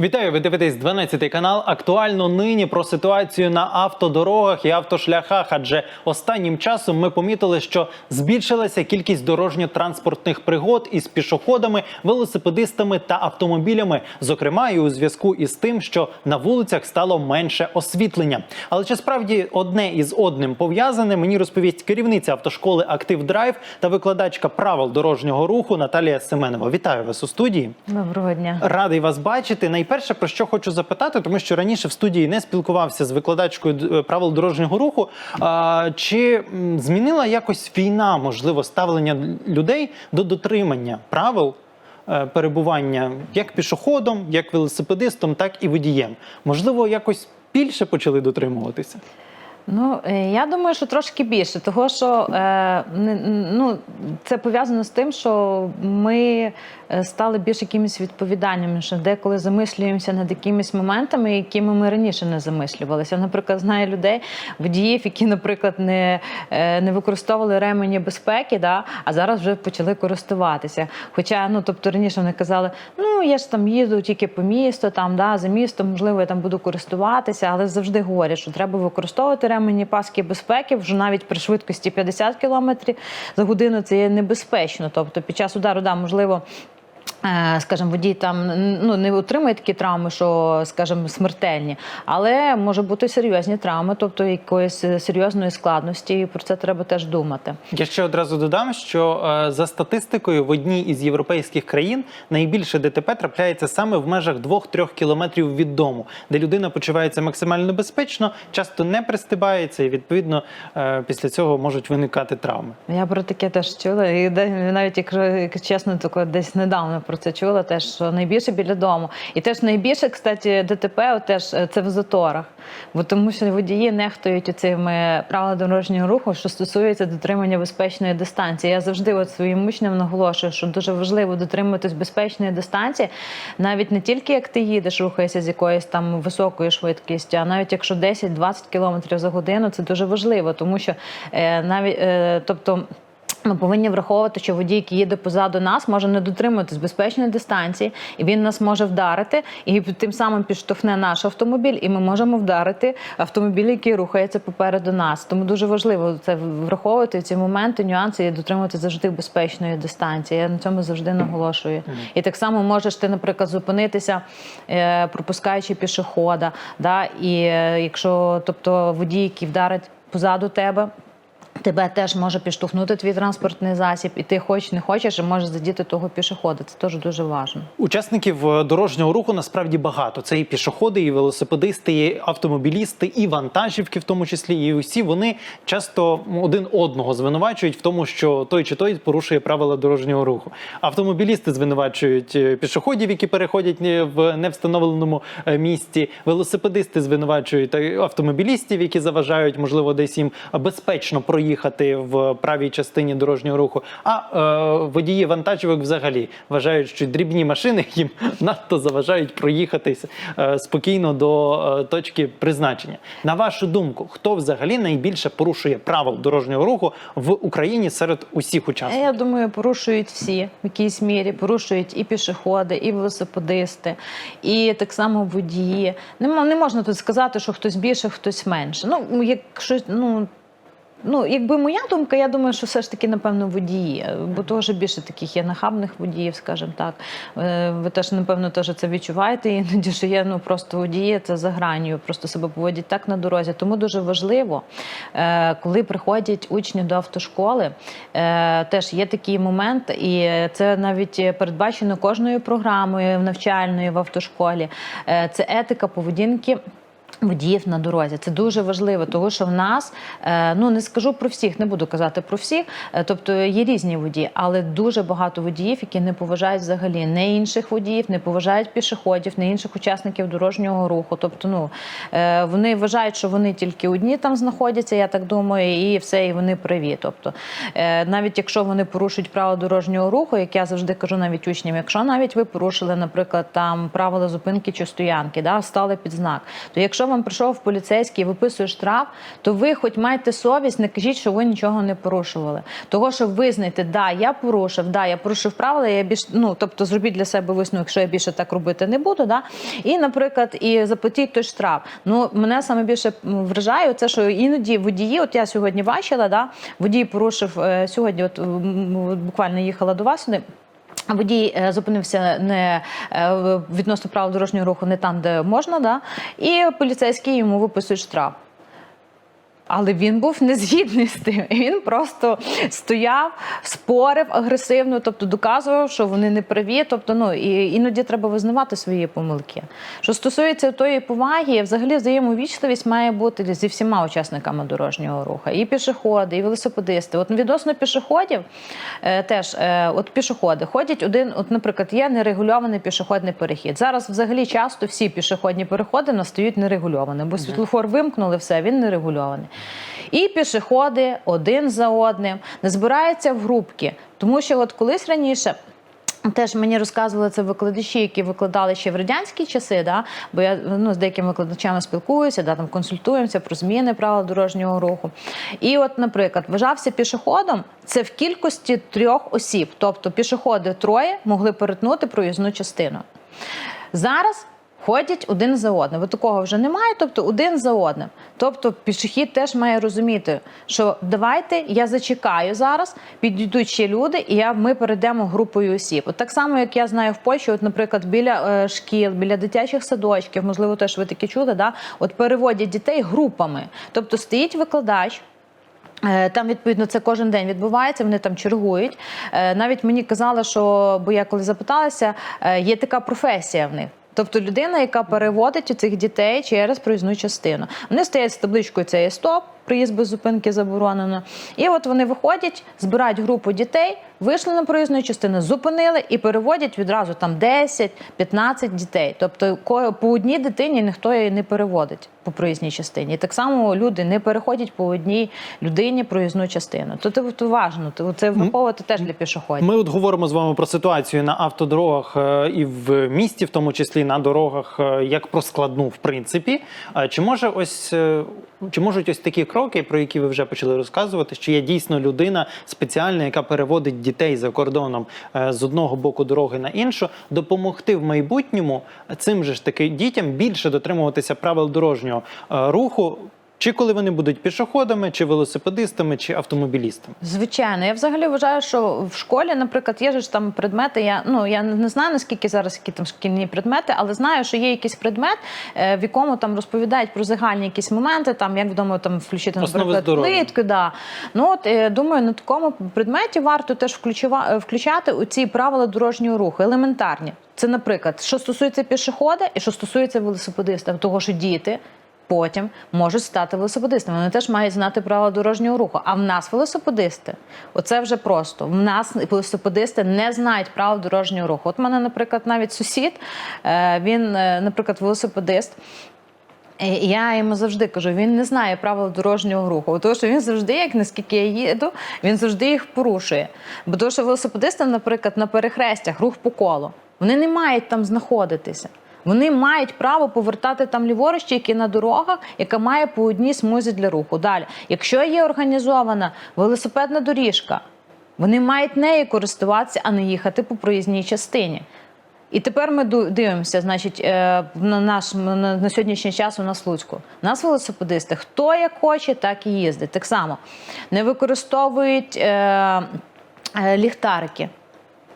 Вітаю, ви дивитесь 12 канал. Актуально нині про ситуацію на автодорогах і автошляхах. Адже останнім часом ми помітили, що збільшилася кількість дорожньо-транспортних пригод із пішоходами, велосипедистами та автомобілями. Зокрема, і у зв'язку із тим, що на вулицях стало менше освітлення. Але чи справді одне із одним пов'язане? Мені розповість керівниця автошколи Актив Драйв та викладачка правил дорожнього руху Наталія Семенова. Вітаю вас у студії. Доброго дня. Радий вас бачити. Найперше, про що хочу запитати, тому що раніше в студії не спілкувався з викладачкою правил дорожнього руху. А, чи змінила якось війна, можливо, ставлення людей до дотримання правил е, перебування як пішоходом, як велосипедистом, так і водієм? Можливо, якось більше почали дотримуватися? Ну е, я думаю, що трошки більше, того що е, ну, це пов'язано з тим, що ми е, стали більш якимись відповідальними, що деколи замислюємося над якимись моментами, якими ми раніше не замислювалися. Наприклад, знаю людей, водіїв, які, наприклад, не, е, не використовували ремені безпеки, да, а зараз вже почали користуватися. Хоча, ну тобто раніше вони казали, ну я ж там їду тільки по місту, там да, за містом, можливо, я там буду користуватися, але завжди говорять, що треба використовувати ремені паски безпеки, вже навіть при швидкості 50 км за годину це є небезпечно. Тобто під час удару, да, можливо. Е, Скажімо, водій там ну не отримує такі травми, що скажімо, смертельні, але може бути серйозні травми, тобто якоїсь е, серйозної складності, і про це треба теж думати. Я ще одразу додам, що е, за статистикою в одній із європейських країн найбільше ДТП трапляється саме в межах 2-3 кілометрів від дому, де людина почувається максимально безпечно, часто не пристибається, і відповідно після цього можуть виникати травми. Я про таке теж чула, і навіть якщо як чесно, тако десь недавно про це чула, теж що найбільше біля дому. І теж найбільше, кстати, ДТП теж е, це в заторах. Бо тому що водії нехтують цими правилами дорожнього руху, що стосується дотримання безпечної дистанції. Я завжди от своїм учням наголошую, що дуже важливо дотримуватись безпечної дистанції, навіть не тільки як ти їдеш, рухаєшся з якоюсь там високою швидкістю, а навіть якщо 10-20 км за годину, це дуже важливо, тому що е, навіть е, тобто. Ми повинні враховувати, що водій, який їде позаду нас, може не дотримуватись безпечної дистанції, і він нас може вдарити, і тим самим підштовхне наш автомобіль, і ми можемо вдарити автомобіль, який рухається попереду нас. Тому дуже важливо це враховувати ці моменти, нюанси і дотримувати завжди безпечної дистанції. Я на цьому завжди наголошую. І так само можеш ти, наприклад, зупинитися, е, пропускаючи пішохода. Да? І е, якщо тобто водій, який вдарить позаду тебе. Тебе теж може підштовхнути твій транспортний засіб, і ти хоч не хочеш, і можеш задіти того пішохода. Це теж дуже важливо. Учасників е, дорожнього руху насправді багато. Це і пішоходи, і велосипедисти, і автомобілісти, і вантажівки, в тому числі. І усі вони часто один одного звинувачують в тому, що той чи той порушує правила дорожнього руху. Автомобілісти звинувачують е, пішоходів, які переходять в невстановленому е, місці. Велосипедисти звинувачують е, автомобілістів, які заважають, можливо, десь їм безпечно проїхати в правій частині дорожнього руху. А е, водії вантажівок взагалі вважають, що дрібні машини їм надто заважають проїхатись е, спокійно до е, точки призначення. На вашу думку, хто взагалі найбільше порушує правил дорожнього руху в Україні серед усіх учасників? Я думаю, порушують всі в якійсь мірі. Порушують і пішоходи, і велосипедисти, і так само водії. Не можна тут сказати, що хтось більше, хтось менше. Ну, якщо ну. Ну, якби моя думка, я думаю, що все ж таки, напевно, водії, бо що більше таких є нахабних водіїв, скажімо так. Е, Ви теж, напевно, теж це відчуваєте іноді, що є ну, просто водії, це за гранію, просто себе поводять так на дорозі. Тому дуже важливо, е, коли приходять учні до автошколи, е, теж є такий момент, і це навіть передбачено кожною програмою навчальною в автошколі. Це етика поведінки. Водіїв на дорозі це дуже важливо, тому що в нас е, ну не скажу про всіх, не буду казати про всіх. е, Тобто є різні водії, але дуже багато водіїв, які не поважають взагалі не інших водіїв, не поважають пішоходів, не інших учасників дорожнього руху. Тобто, ну е, вони вважають, що вони тільки одні там знаходяться. Я так думаю, і все, і вони праві. Тобто, навіть якщо вони порушують правила дорожнього руху, як я завжди кажу, навіть учням, якщо навіть ви порушили, наприклад, там правила зупинки чи стоянки, да, стали під знак, то якщо вам прийшов поліцейський і виписує штраф, то ви хоч маєте совість, не кажіть, що ви нічого не порушували. Того, що визнайте, да, я порушив, да, я порушив правила, я більш ну тобто зробіть для себе висновок, що я більше так робити не буду. Да? І, наприклад, і заплатіть той штраф. Ну мене саме більше вражає це, що іноді водії, от я сьогодні бачила, да, водій порушив е, сьогодні, от буквально їхала до вас сюди. Водій е, зупинився не е, відносно правил дорожнього руху, не там, де можна, да? і поліцейський йому виписують штраф. Але він був не згідний з тим. Він просто стояв, спорив агресивно, тобто доказував, що вони не праві. Тобто, ну і іноді треба визнавати свої помилки. Що стосується тої поваги, взагалі взаємовічливість має бути зі всіма учасниками дорожнього руху. І пішоходи, і велосипедисти. От відносно пішоходів, е, теж е, от пішоходи ходять один, от, наприклад, є нерегульований пішохідний перехід. Зараз взагалі часто всі пішохідні переходи настають нерегульованими, бо світлофор вимкнули, все, він нерегульований. І пішоходи один за одним не збираються в групки, тому що от колись раніше. Теж мені розказували це викладачі, які викладали ще в радянські часи, да? бо я ну, з деякими викладачами спілкуюся, да, там консультуємося про зміни правил дорожнього руху. І, от, наприклад, вважався пішоходом це в кількості трьох осіб, тобто пішоходи троє могли перетнути проїзну частину. Зараз ходять один за одним. От такого вже немає, тобто один за одним. Тобто пішохід теж має розуміти, що давайте я зачекаю зараз, підійдуть ще люди, і я, ми перейдемо групою осіб. От так само, як я знаю в Польщі, от, наприклад, біля е, шкіл, біля дитячих садочків, можливо, теж ви таке чули, да? от переводять дітей групами. Тобто стоїть викладач. Е, Там відповідно це кожен день відбувається. Вони там чергують. Е, Навіть мені казали, що бо я коли запиталася, е, є така професія в них. Тобто людина, яка переводить цих дітей через проїзну частину. Вони стоять з табличкою це є стоп, проїзд без зупинки заборонено. І от вони виходять, збирають групу дітей, вийшли на проїзну частину, зупинили і переводять відразу там 10-15 дітей. Тобто по одній дитині ніхто її не переводить по проїзній частині. І так само люди не переходять по одній людині проїзну частину. То це важно. Це враховувати теж для пішоходів. Ми от говоримо з вами про ситуацію на автодорогах е, і в місті, в тому числі на дорогах, е, як про складну, в принципі. Чи може ось е, чи можуть ось такі кроки, про які ви вже почали розказувати, що є дійсно людина спеціальна, яка переводить дітей за кордоном е, з одного боку дороги на іншу, допомогти в майбутньому цим же ж таки дітям більше дотримуватися правил дорожнього е, руху, чи коли вони будуть пішоходами, чи велосипедистами, чи автомобілістами? Звичайно, я взагалі вважаю, що в школі, наприклад, є ж там предмети. Я ну я не знаю наскільки зараз які там шкільні предмети, але знаю, що є якийсь предмет, е, в якому там розповідають про загальні якісь моменти, там як вдома там включити наприклад плитку. Да. Ну от е, думаю, на такому предметі варто теж е, включати у ці правила дорожнього руху, елементарні. Це, наприклад, що стосується пішохода і що стосується велосипедиста, того, що діти. Потім можуть стати велосипедистами. Вони теж мають знати правила дорожнього руху. А в нас велосипедисти, оце вже просто. В нас велосипедисти не знають правил дорожнього руху. От в мене, наприклад, навіть сусід, е, він, е, наприклад, велосипедист. Я йому завжди кажу, він не знає правил дорожнього руху, тому що він завжди, як наскільки я їду, він завжди їх порушує. Бо тому що велосипедисти, наприклад, на перехрестях, рух по колу, вони не мають там знаходитися. Вони мають право повертати там ліворуч, тільки на дорогах, яка має по одній смузі для руху. Далі, якщо є організована велосипедна доріжка, вони мають нею користуватися, а не їхати по проїзній частині. І тепер ми дивимося, значить, е, на наш на, на сьогоднішній час у нас Луцьку. У нас велосипедисти, хто як хоче, так і їздить. Так само не використовують е, е, ліхтарики.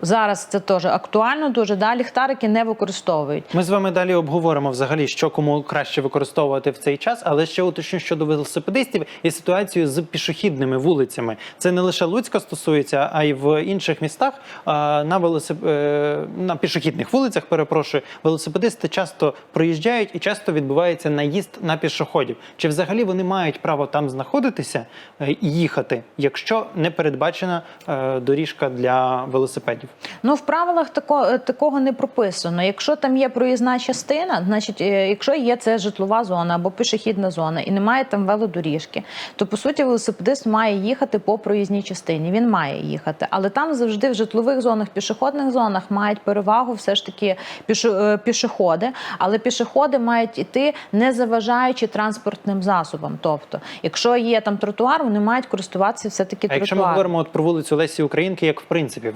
Зараз це теж актуально дуже. Да? Ліхтарики не використовують. Ми з вами далі обговоримо взагалі, що кому краще використовувати в цей час, але ще уточню щодо велосипедистів і ситуацію з пішохідними вулицями. Це не лише Луцька стосується, а й в інших містах. На велосип... е, на пішохідних вулицях, перепрошую, велосипедисти часто проїжджають і часто відбувається наїзд на пішоходів. Чи взагалі вони мають право там знаходитися е, і їхати, якщо не передбачена е, доріжка для велосипедів? Ну, в правилах тако, е, такого не прописано. Якщо там є проїзна частина, значить, е, якщо є це житлова зона або пішохідна зона і немає там велодоріжки, то по суті велосипедист має їхати по проїзній частині. Він має їхати, але там завжди в житлових зонах, пішохідних зонах мають перевагу все ж таки пішо, е, пішоходи, але пішоходи мають іти не заважаючи транспортним засобам. Тобто, якщо є там тротуар, вони мають користуватися все таки А тротуаром. якщо ми говоримо от про вулицю Лесі Українки, як в принципі,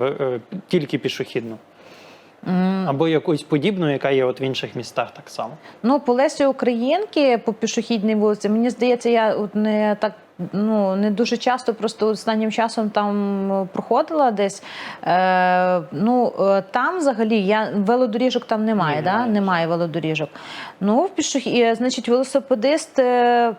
тільки пішохідну. Або якусь подібну, яка є от в інших містах так само. Ну, по Лесі Українки по пішохідній вулиці, мені здається, я от не так. Ну не дуже часто, просто останнім часом там проходила десь. Е, ну е, там взагалі я велодоріжок там немає, Ні, да? немає. немає велодоріжок. Ну, пішохід, е, значить, велосипедист. е,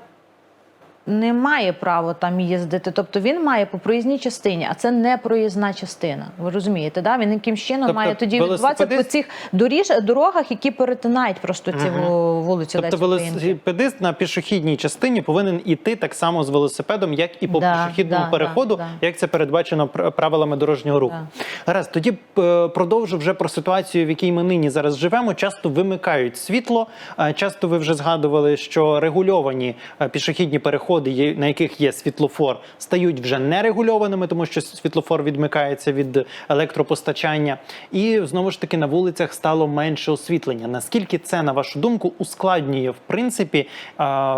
не має права там їздити, тобто він має по проїзній частині, а це не проїзна частина. Ви розумієте, да? Він яким чином Тобто має тоді відбуватися по цих доріж, дорогах, які перетинають просто ці ву- вулиці Тобто велосипедист на пішохідній частині повинен іти так само з велосипедом, як і по Да, пішохідному да, переходу, да, да. як це передбачено пр- правилами дорожнього руху. Гаразд, тоді е, продовжу вже про ситуацію, в якій ми нині зараз живемо. Часто вимикають світло. Е, Часто ви вже згадували, що регульовані е, пішохідні переходи, є- на яких є світлофор, стають вже нерегульованими, тому що світлофор відмикається від електропостачання. І знову ж таки на вулицях стало менше освітлення. Наскільки це, на вашу думку, ускладнює в принципі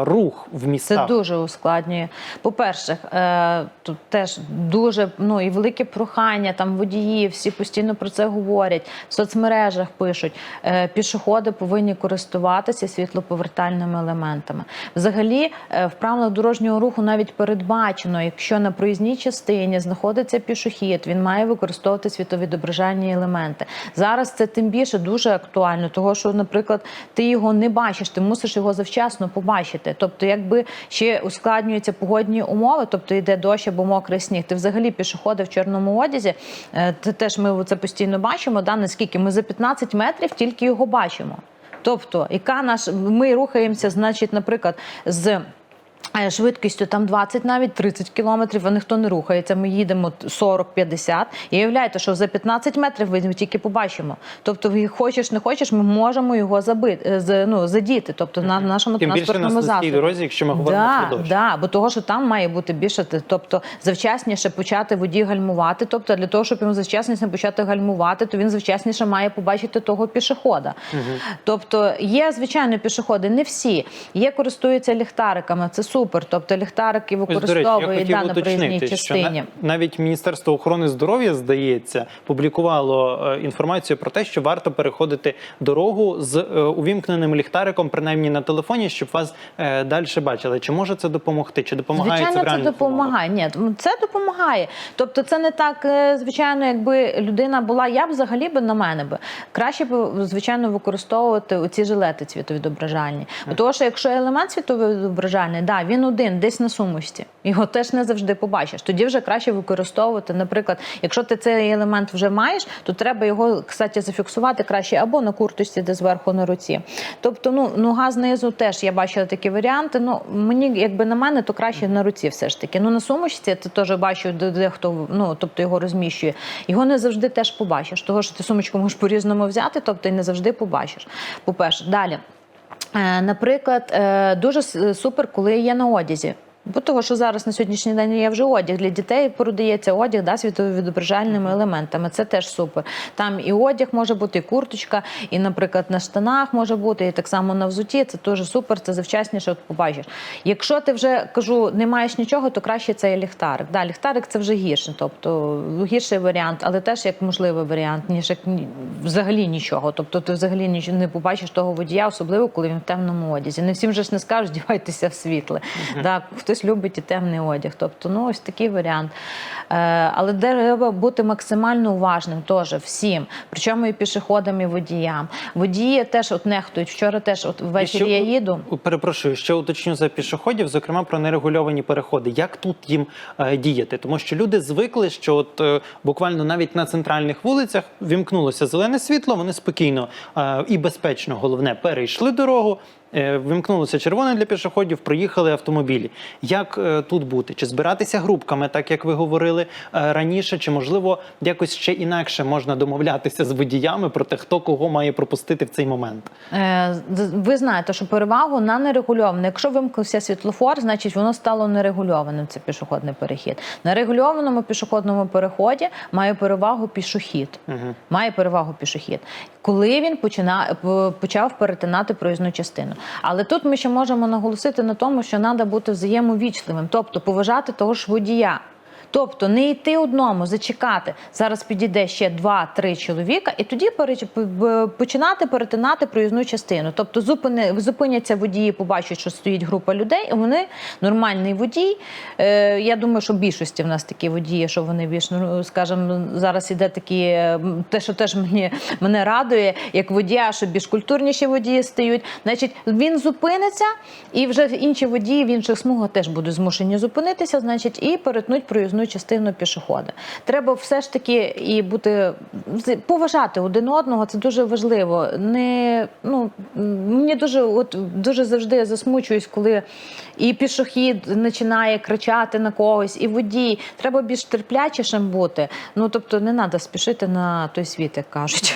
рух в Це дуже ускладнює. По-перше, е, тут теж дуже ну і велике прохання. Там водії всі постійно про це говорять. В соцмережах пишуть, е, пішоходи повинні користуватися світлоповертальними елементами. Взагалі, е, в правилах дорожнього руху навіть передбачено, якщо на проїзній частині знаходиться пішохід, він має використовувати світовідображальні елементи. Зараз це тим більше дуже актуально, того що, наприклад, ти його не бачиш, ти мусиш його завчасно побачити. Тобто, якби ще ускладнюються погодні умови, тобто йде дощ або мокрий сніг, ти взагалі пішоходи в чорному одязі. Це теж ми це постійно бачимо. Да, наскільки ми за 15 метрів тільки його бачимо. Тобто, яка наш ми рухаємося, значить, наприклад, з. Швидкістю там 20, навіть 30 кілометрів, а ніхто не рухається. Ми їдемо 40-50. І уявляєте, що за 15 метрів ми тільки побачимо. Тобто, хочеш, не хочеш, ми можемо його забити, е, ну, задіти. Тобто на нашому Тим більше на транспортному засобі. дорозі, якщо ми говоримо да, про дощ. Да, бо того, що там має бути більше, тобто завчасніше почати водій гальмувати. Тобто для того, щоб йому завчасніше почати гальмувати, то він завчасніше має побачити того пішохода. Тобто є звичайно пішоходи, не всі. Є користуються ліхтариками, це супер. Тобто ліхтарики використовують да, на проїзній частині. навіть Міністерство охорони здоров'я, здається, публікувало е, інформацію про те, що варто переходити дорогу з е, увімкненим ліхтариком, принаймні на телефоні, щоб вас е, далі бачили. Чи може це допомогти? Чи допомагає це Звичайно, це умовах? допомагає. Ні, це допомагає. Тобто, це не так, звичайно, якби людина була. Я б взагалі би на мене би краще б, звичайно, використовувати оці жилети світовідображальні. Тому що якщо елемент світовідображальний, да, він один десь на сумочці, його теж не завжди побачиш. Тоді вже краще використовувати. Наприклад, якщо ти цей елемент вже маєш, то треба його, кстати, зафіксувати краще або на курточці, де зверху на руці. Тобто, ну нога знизу теж я бачила такі варіанти. Ну мені, якби на мене, то краще на руці, все ж таки. Ну на сумочці ти теж бачу, де, де хто ну тобто його розміщує. Його не завжди теж побачиш. Того що ти сумочку можеш по-різному взяти, тобто і не завжди побачиш. По-перше, далі. Е, Наприклад, е, дуже супер, коли є на одязі. Бо того, що зараз на сьогоднішній день є вже одяг для дітей, продається одяг да, світовідображальними елементами. Це теж супер. Там і одяг може бути, і курточка, і, наприклад, на штанах може бути, і так само на взуті. Це теж супер, це завчасніше от побачиш. Якщо ти вже кажу, не маєш нічого, то краще це ліхтарик. Да, ліхтарик це вже гірше, тобто гірший варіант, але теж як можливий варіант, ніж як взагалі нічого. Тобто ти взагалі нічого не побачиш того водія, особливо коли він в темному одязі. Не всім же ж не скажуть, дівайтеся в світле. Так, хтось любить і темний одяг. Тобто, ну ось такий варіант. Е, але треба бути максимально уважним теж всім, причому і пішоходам, і водіям. Водії теж от нехтують. Вчора теж от ввечері І я їду. Перепрошую, ще уточню за пішоходів, зокрема про нерегульовані переходи. Як тут їм е, діяти? Тому що люди звикли, що от е, буквально навіть на центральних вулицях вімкнулося зелене світло, вони спокійно е, і безпечно, головне, перейшли дорогу. Е, Вимкнулося червоне для пішоходів, проїхали автомобілі. Як е, тут бути? Чи збиратися групками, так як ви говорили е, раніше, чи можливо якось ще інакше можна домовлятися з водіями про те, хто кого має пропустити в цей момент? Ви знаєте, що перевагу на нерегульоване. Якщо вимкнувся світлофор, значить воно стало нерегульованим. Це пішохідний перехід. На регульованому пішохідному переході має перевагу пішохід. Угу. Має перевагу пішохід, коли він почина, почав перетинати проїзну частину. Але тут ми ще можемо наголосити на тому, що треба бути взаємовічливим, тобто поважати того ж водія. Тобто не йти одному, зачекати. Зараз підійде ще два-три чоловіка, і тоді починати перетинати проїзну частину. Тобто зупини, зупиняться водії, побачать, що стоїть група людей, і вони нормальний водій. Е, я думаю, що в більшості в нас такі водії, що вони більш ну, скажімо, зараз іде такі, те, що теж мені мене радує, як водія, що більш культурніші водії стають. Значить, він зупиниться, і вже інші водії в інших смугах теж будуть змушені зупинитися, значить, і перетнуть проїзну частину пішохода. Треба все ж таки і бути поважати один одного. Це дуже важливо. Не ну мені дуже от дуже завжди засмучуюсь, коли і пішохід починає кричати на когось, і водій. Треба більш терплячішим бути. Ну тобто не треба спішити на той світ, як кажуть.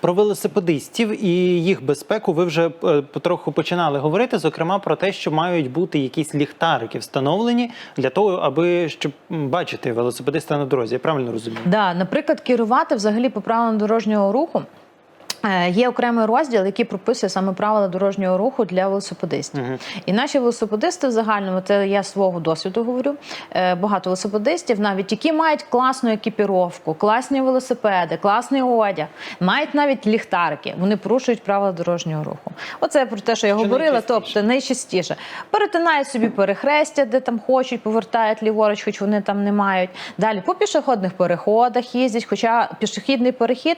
Про велосипедистів і їх безпеку ви вже е, потроху починали говорити, зокрема про те, що мають бути якісь ліхтарики встановлені для того, аби щоб бачити велосипедиста на дорозі. Я правильно розумію? Да, наприклад, керувати взагалі по правилам дорожнього руху. Е, Є окремий розділ, який прописує саме правила дорожнього руху для велосипедистів. Мгм. І наші велосипедисти в загальному, це я свого досвіду говорю. е, Багато велосипедистів, навіть які мають класну екіпіровку, класні велосипеди, класний одяг, мають навіть ліхтарики. Вони порушують правила дорожнього руху. Оце про те, що я Що говорила. найчастіше? Тобто найчастіше перетинають собі перехрестя, де там хочуть, повертають ліворуч, хоч вони там не мають. Далі по пішохідних переходах їздять, хоча пішохідний перехід.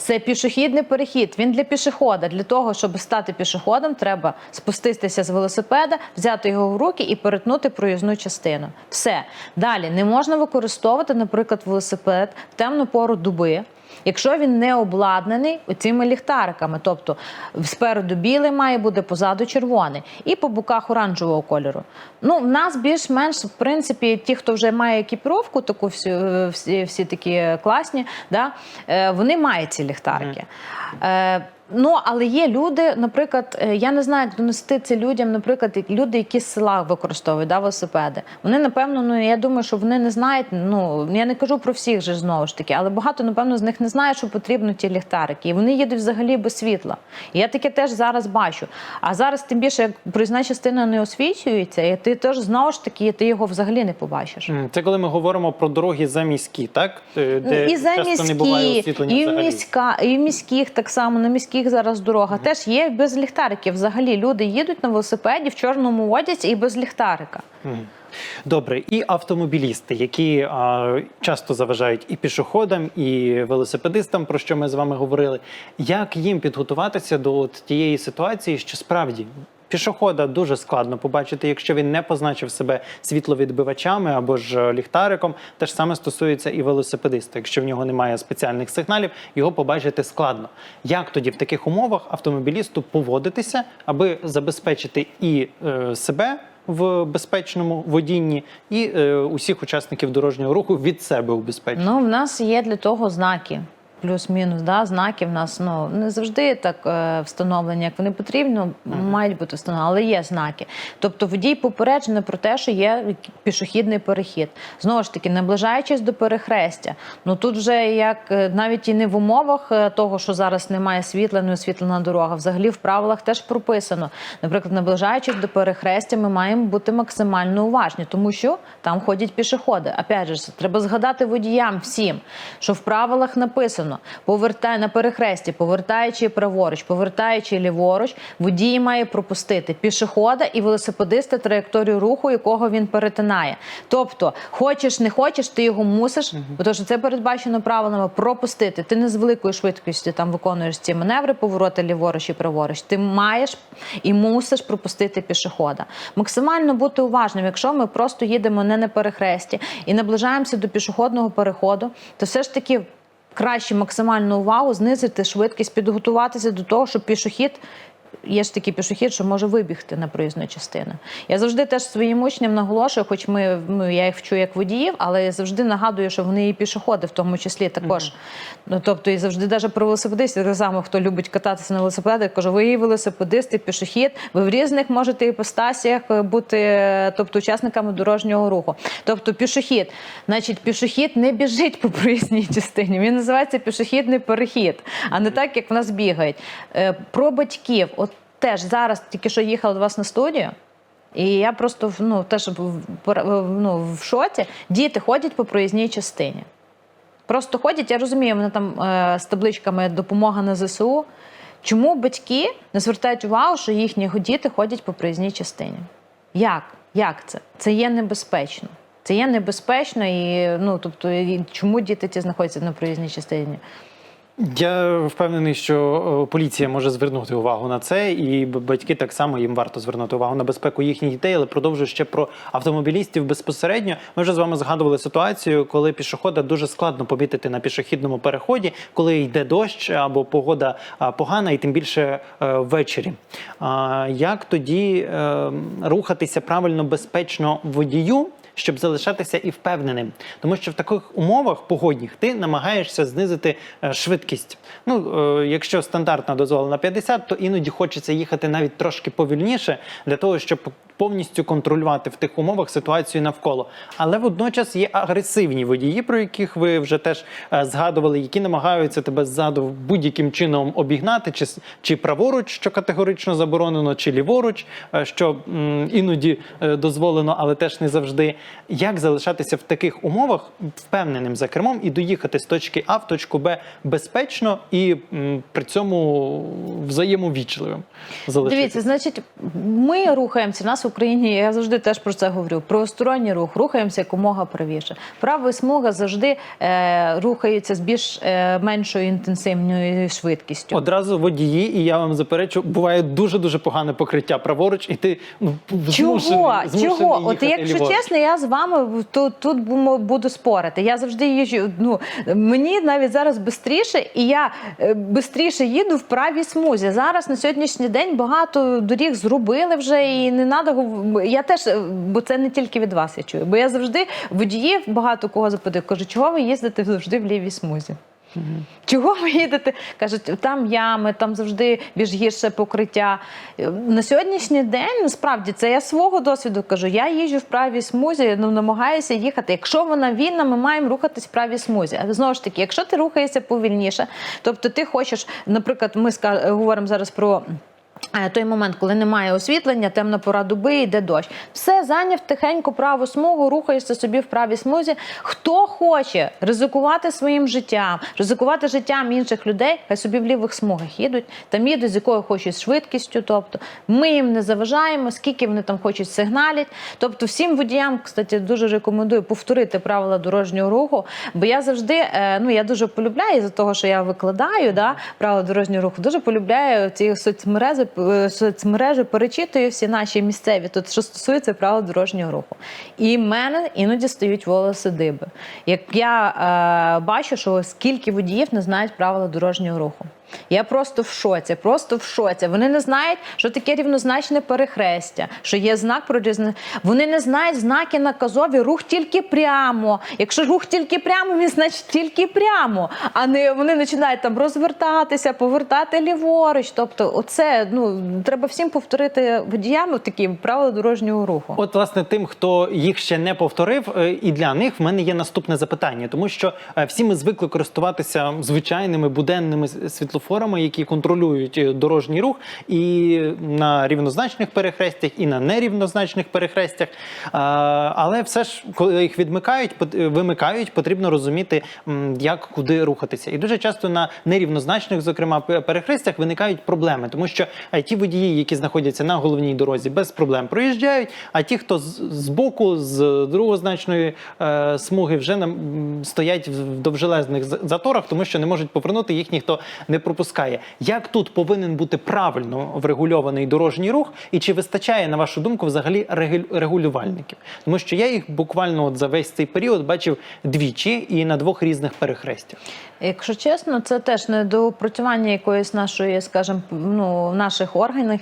Це пішохідний перехід. Він для пішохода. Для того, щоб стати пішоходом, треба спуститися з велосипеда, взяти його в руки і перетнути проїзну частину. Все далі не можна використовувати, наприклад, велосипед в темну пору доби. Якщо він не обладнаний цими ліхтариками, тобто спереду білий має бути, позаду червоний, і по боках оранжевого кольору. Ну, в нас більш-менш, в принципі, ті, хто вже має екіпіровку, таку всю, е, всі, всі такі класні, да, е, вони мають ці ліхтарики. Е, Ну, але є люди, наприклад, е, я не знаю, як донести це людям, наприклад, люди, які з села використовують да, велосипеди. Вони, напевно, ну я думаю, що вони не знають. Ну я не кажу про всіх же знову ж таки, але багато, напевно, з них не знає, що потрібно ті ліхтарики. І вони їдуть взагалі без світла. І я таке теж зараз бачу. А зараз, тим більше, як проїзна частина не освічується, і ти теж знову ж таки ти його взагалі не побачиш. Це коли ми говоримо про дороги заміські, так Е, де Ну, і за часто не буває міські, освітлення і в міська, і в міських так само на міських зараз дорога теж є без ліхтариків. Взагалі люди їдуть на велосипеді в чорному одязі і без ліхтарика. Добре, і автомобілісти, які а, часто заважають і пішоходам, і велосипедистам, про що ми з вами говорили. Як їм підготуватися до от тієї ситуації, що справді пішохода дуже складно побачити, якщо він не позначив себе світловідбивачами або ж е, ліхтариком. Те ж саме стосується і велосипедиста. Якщо в нього немає спеціальних сигналів, його побачити складно. Як тоді в таких умовах автомобілісту поводитися, аби забезпечити і е, себе? в безпечному водінні і е, усіх учасників дорожнього руху від себе убезпечити. Ну, в нас є для того знаки. Плюс-мінус, да, знаки в нас ну не завжди так е, встановлені, як вони потрібні, ну, мають бути встановлені, але є знаки. Тобто водій попереджений про те, що є пішохідний перехід. Знову ж таки, наближаючись до перехрестя. Ну тут вже як е, навіть і не в умовах е, того, що зараз немає світла, не освітлена дорога. Взагалі в правилах теж прописано. Наприклад, наближаючись до перехрестя, ми маємо бути максимально уважні, тому що там ходять пішоходи. Опять же, треба згадати водіям всім, що в правилах написано: повертай на перехресті, повертаючи праворуч, повертаючи ліворуч, водій має пропустити пішохода і велосипедиста траєкторію руху, якого він перетинає. Тобто, хочеш, не хочеш, ти його мусиш, бо тому що це передбачено правилами пропустити. Ти не з великою швидкістю там виконуєш ці маневри, повороти ліворуч і праворуч. Ти маєш і мусиш пропустити пішохода. Максимально бути уважним, якщо ми просто їдемо не на перехресті і наближаємося до пішохідного переходу, то все ж таки. Краще максимальну увагу знизити швидкість, підготуватися до того, щоб пішохід є ж такий пішохід, що може вибігти на проїзну частину. Я завжди теж своїм учням наголошую, хоч ми ну, я їх вчу як водіїв, але я завжди нагадую, що вони і пішоходи, в тому числі також. Ну тобто, і завжди навіть про велосипедистів, так само хто любить кататися на велосипедах, кажу, ви і велосипедисти, пішохід, ви в різних можете іпостасіях бути, е, тобто учасниками дорожнього руху. Тобто пішохід, значить, пішохід не біжить по проїзній частині. Він називається пішохідний перехід, а не так, як в нас бігають. Е, Про батьків, от теж зараз тільки що їхала до вас на студію. І я просто ну, теж ну, в шоці. Діти ходять по проїзній частині. Просто ходять, я розумію, вони там е, з табличками допомога на ЗСУ. Чому батьки не звертають увагу, що їхні діти ходять по проїзній частині? Як? Як це? Це є небезпечно. Це є небезпечно і ну тобто, і чому діти ті знаходяться на проїзній частині? Я впевнений, що е, поліція може звернути увагу на це, і батьки так само їм варто звернути увагу на безпеку їхніх дітей. Але продовжую ще про автомобілістів безпосередньо. Ми вже з вами згадували ситуацію, коли пішохода дуже складно помітити на пішохідному переході, коли йде дощ або погода погана, і тим більше е, ввечері. Як тоді е, рухатися правильно, безпечно водію? Щоб залишатися і впевненим. Тому що в таких умовах погодних ти намагаєшся знизити е, швидкість. Ну, е, якщо стандартна дозволена 50, то іноді хочеться їхати навіть трошки повільніше для того, щоб повністю контролювати в тих умовах ситуацію навколо. Але водночас є агресивні водії, про яких ви вже теж е, згадували, які намагаються тебе ззаду будь-яким чином обігнати, чи, чи праворуч, що категорично заборонено, чи ліворуч, е, що м, іноді е, дозволено, але теж не завжди. Як залишатися в таких умовах впевненим за кермом і доїхати з точки А в точку Б безпечно і м, при цьому взаємовічливим? залишитися? Дивіться, значить, ми рухаємося. У нас в Україні, я завжди теж про це говорю. Правосторонній рух, рухаємося якомога правіше. Права смуга завжди е, рухається з більш е, меншою інтенсивною швидкістю. Одразу водії, і я вам заперечу, буває дуже дуже погане покриття праворуч, і ти ну Чого? змушений, змушений Чого? От якщо ліворуч. чесно, я з вами тут, тут бу- буду спорити. Я завжди їжджу. Ну мені навіть зараз швидше, і я швидше їду в правій смузі. Зараз на сьогоднішній день багато доріг зробили вже, і не треба Я теж, е, бо це не тільки від вас я чую. Бо я завжди водіїв багато кого запитую. Кажу, чого ви їздите завжди в лівій смузі? Чого ви їдете? Кажуть, там ями, там завжди більш гірше покриття. Е, На сьогоднішній день насправді це я свого досвіду кажу. Я їжджу в правій смузі, ну намагаюся їхати. Якщо вона вільна, ми маємо рухатись в правій смузі. А знову ж таки, якщо ти рухаєшся повільніше, тобто ти хочеш, наприклад, ми говоримо зараз про. Той момент, коли немає освітлення, темна пора доби, йде дощ. Все зайняв тихенько праву смугу, рухаєшся собі в правій смузі. Хто хоче ризикувати своїм життям, ризикувати життям інших людей, хай собі в лівих смугах їдуть, там їдуть з якою хочуть швидкістю. Тобто ми їм не заважаємо, скільки вони там хочуть сигналять. Тобто, всім водіям, кстати, дуже рекомендую повторити правила дорожнього руху, бо я завжди е, ну я дуже полюбляю за того, що я викладаю да, правила дорожнього руху. Дуже полюбляю ці соцмережі, соцмережі, перечитую всі наші місцеві, тут що стосується правил дорожнього руху. І в мене іноді стають волоси диби. Як я е, бачу, що скільки водіїв не знають правила дорожнього руху. Я просто в шоці, просто в шоці. Вони не знають, що таке рівнозначне перехрестя, що є знак про різне. Вони не знають знаки наказові, рух тільки прямо. Якщо рух тільки прямо, він значить тільки прямо. А не вони починають там розвертатися, повертати ліворуч. Тобто, оце ну треба всім повторити водіям такі правила дорожнього руху. От, власне, тим, хто їх ще не повторив, е, і для них в мене є наступне запитання, тому що е, всі ми звикли користуватися звичайними буденними с- світлофорами, які контролюють е, дорожній рух, і на рівнозначних перехрестях, і на нерівнозначних перехрестях. Е, Але все ж, коли їх відмикають, е, вимикають, потрібно розуміти, як куди рухатися. І дуже часто на нерівнозначних, зокрема, перехрестях виникають проблеми, тому що ті водії, які знаходяться на головній дорозі, без проблем проїжджають. А ті, хто з, боку, з другозначної смуги, вже нам стоять в довжелезних заторах, тому що не можуть повернути їх ніхто не пропускає. Як тут повинен бути правильно врегульований дорожній рух, і чи вистачає, на вашу думку, взагалі регулювальників? Тому що я їх буквально от за весь цей період бачив двічі і на двох різних перехрестях. Якщо чесно, це теж недоопрацювання якоїсь нашої, скажімо, ну наших органів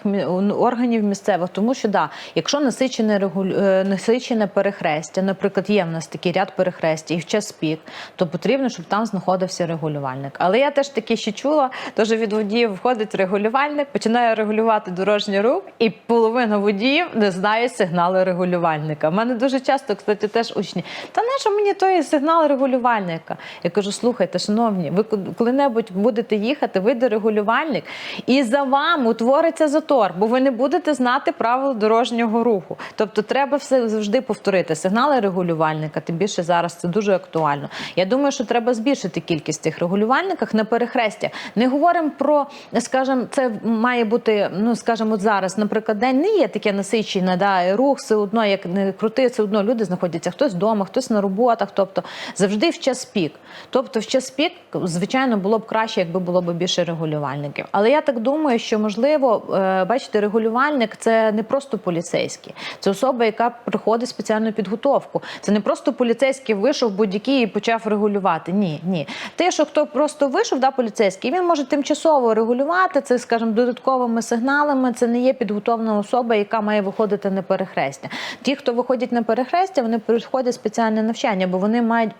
органів місцевих, тому що да, якщо насичене регуль... е, насичене перехрестя, наприклад, є в нас такий ряд перехрестя і в час пік, то потрібно, щоб там знаходився регулювальник. Але я теж таки ще чула, теж від водіїв входить регулювальник, починає регулювати дорожній рух, і половина водіїв не знає сигнали регулювальника. У мене дуже часто, кстати, теж учні. Та на що мені той сигнал регулювальника? Я кажу: слухайте, шановні, ви коли-небудь будете їхати, вийде регулювальник, і за вами утвориться затор, бо ви не будете знати правил дорожнього руху. Тобто, треба все завжди повторити. Сигнали регулювальника, тим більше зараз це дуже актуально. Я думаю, що треба збільшити кількість цих регулювальників на перехрестя. Не говоримо про, скажімо, це має бути, ну скажімо, зараз, наприклад, день не є таке насичене, да, рух все одно, як не крути, все одно люди знаходяться хтось вдома, хтось на роботах, тобто завжди в час пік. Тобто, в час пік, звичайно, було б краще, якби було б більше регулювальників. Але я так думаю, що можливо, е, бачите, регулювальник це не просто поліцейський, це особа, яка проходить спеціальну підготовку. Це не просто поліцейський вийшов будь-який і почав регулювати. Ні, ні. Те, що хто просто вийшов, да, поліцейський, він може тимчасово регулювати це, скажімо, додатковими сигналами. Це не є підготовлена особа, яка має виходити на перехрестя. Ті, хто виходять на перехрестя, вони проходять спеціальне навчання, бо вони мають.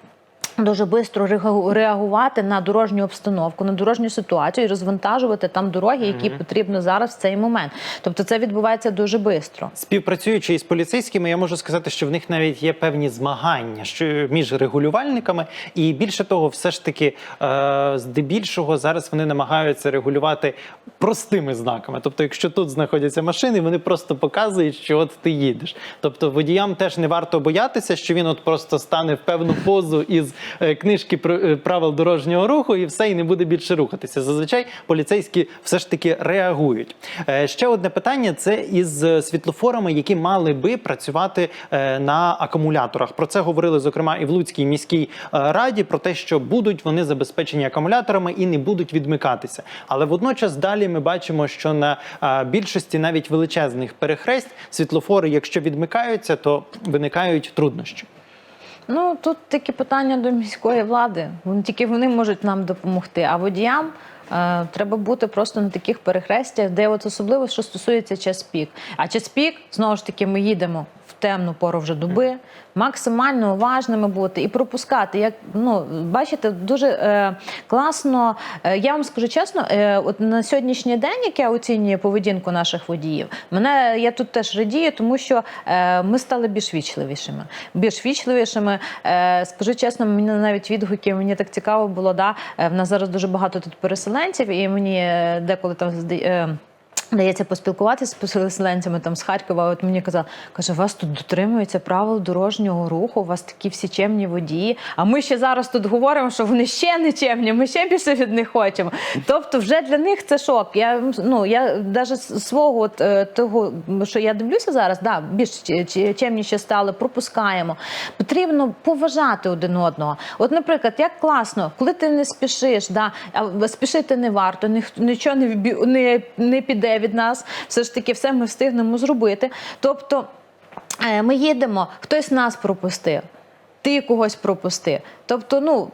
Дуже швидко реагувати на дорожню обстановку, на дорожню ситуацію і розвантажувати там дороги, які потрібно зараз в цей момент. Тобто це відбувається дуже швидко. Співпрацюючи із поліцейськими, я можу сказати, що в них навіть є певні змагання що між регулювальниками, і більше того, все ж таки, е, здебільшого зараз вони намагаються регулювати простими знаками. Тобто, якщо тут знаходяться машини, вони просто показують, що от ти їдеш. Тобто водіям теж не варто боятися, що він от просто стане в певну позу із книжки про е, правил дорожнього руху, і все і не буде більше рухатися. Зазвичай поліцейські все ж таки реагують. Е, Ще одне питання: це із е, світлофорами, які мали би працювати е, на акумуляторах. Про це говорили зокрема і в Луцькій міській е, раді про те, що будуть вони забезпечені акумуляторами і не будуть відмикатися. Але водночас далі ми бачимо, що на е, більшості навіть величезних перехресть світлофори, якщо відмикаються, то виникають труднощі. Ну тут такі питання до міської влади. Вони тільки вони можуть нам допомогти. А водіям е, треба бути просто на таких перехрестях, де от особливо що стосується час пік. А час пік знову ж таки ми їдемо темну пору вже доби, максимально уважними бути і пропускати. Як ну бачите, дуже е, класно. Е, я вам скажу чесно, е, от на сьогоднішній день, як я оцінюю поведінку наших водіїв, мене я тут теж радію, тому що е, ми стали більш вічливішими. Більш вічливішими. Е, скажу чесно, мені навіть відгуки, мені так цікаво було. Да? Е, в нас зараз дуже багато тут переселенців, і мені е, деколи там е, Дається поспілкуватися з переселенцями там з Харкова. От мені казали, каже, вас тут дотримуються правил дорожнього руху, у вас такі всі чемні водії. А ми ще зараз тут говоримо, що вони ще не чемні, ми ще більше від них хочемо. Тобто, вже для них це шок. Я ну я навіть свого от, е, того, що я дивлюся зараз, да, більш чемніше стали, пропускаємо. Потрібно поважати один одного. От, наприклад, як класно, коли ти не спішиш, да, а спішити не варто, нічого не, не, не піде від нас. Все ж таки, все ми встигнемо зробити. Тобто е, ми їдемо, хтось нас пропустив, ти когось пропустив. Тобто, ну.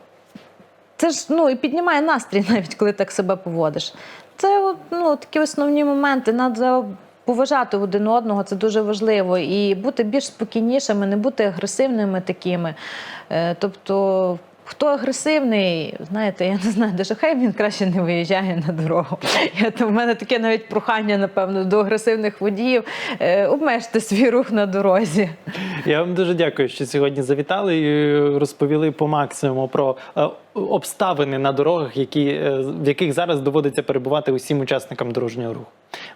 Це ж ну і піднімає настрій, навіть коли так себе поводиш. Це ну, такі основні моменти. Треба поважати один одного, це дуже важливо. І бути більш спокійнішими, не бути агресивними такими. Е, тобто, хто агресивний, знаєте, я не знаю, даже хай він краще не виїжджає на дорогу. Я, то в мене таке навіть прохання, напевно, до агресивних водіїв. Е, обмежте свій рух на дорозі. Я вам дуже дякую, що сьогодні завітали і розповіли по максимуму про е, обставини на дорогах, які, е, в яких зараз доводиться перебувати усім учасникам дорожнього руху.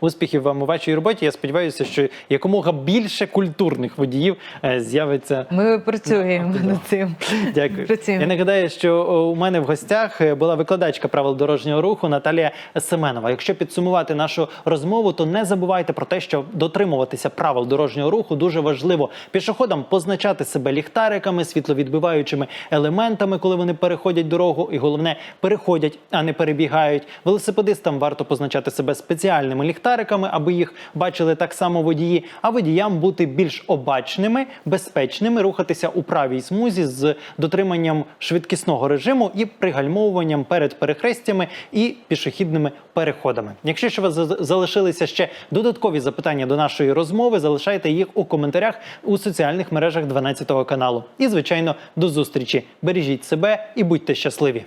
Успіхів вам у вашій роботі. Я сподіваюся, що якомога більше культурних водіїв е, з'явиться. Ми працюємо Ну, над цим. Дякую. Працюємо. Я нагадаю, що у мене в гостях е, була викладачка правил дорожнього руху Наталія Семенова. Якщо підсумувати нашу розмову, то не забувайте про те, що дотримуватися правил дорожнього руху дуже важливо. Пішоходам позначати себе ліхтариками, світловідбиваючими елементами, коли вони переходять дорогу, і головне переходять, а не перебігають. Велосипедистам варто позначати себе спеціальними ліхтариками, аби їх бачили так само водії. А водіям бути більш обачними, безпечними, рухатися у правій смузі з дотриманням швидкісного режиму і пригальмовуванням перед перехрестями і пішохідними переходами. Якщо ж у вас за- залишилися ще додаткові запитання до нашої розмови, залишайте їх у коментарях у соціальних мережах 12 каналу. І звичайно, до зустрічі. Бережіть себе і будьте щасливі.